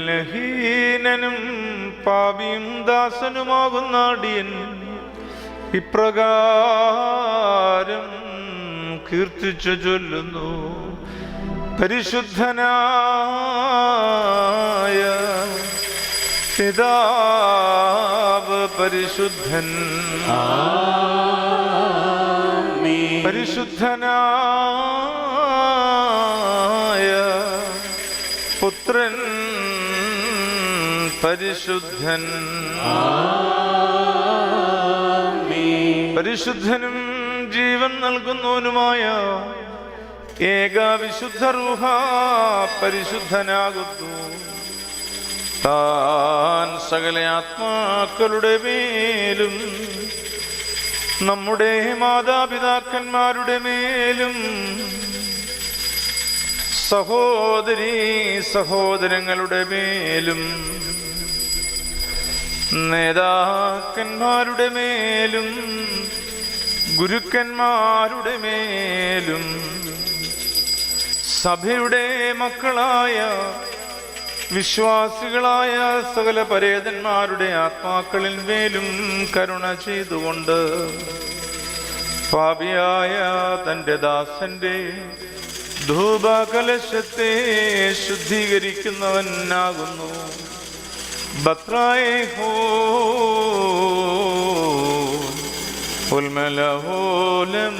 ബലഹീനനും പാപിയും ദാസനുമാകുന്ന അടിയൻ ഇപ്രകാരം കീർത്തിച്ചു ചൊല്ലുന്നു. പരിശുദ്ധനായ പിതാവ് പരിശുദ്ധൻ. പരിശുദ്ധനായ പുത്രൻ പരിശുദ്ധൻ. പരിശുദ്ധനും ജീവൻ നൽകുന്നവനുമായ ഏക വിശുദ്ധ റൂഹ പരിശുദ്ധനാകുന്നു. താൻ സകല ആത്മാക്കളുടെ മേലും നമ്മുടെ മാതാപിതാക്കന്മാരുടെ മേലും സഹോദരീ സഹോദരങ്ങളുടെ മേലും നേതാക്കന്മാരുടെ മേലും ഗുരുക്കന്മാരുടെ മേലും സഭയുടെ മക്കളായ വിശ്വാസികളായ സകല പരേതന്മാരുടെ ആത്മാക്കളിൽ മേലും കരുണ ചെയ്തുകൊണ്ട് പാപിയായ തന്റെ ദാസന്റെ ധൂപകലശത്തെ ശുദ്ധീകരിക്കുന്നവനാകുന്നു. ബത്രായേ ഹോ ഉൽമലഹോലം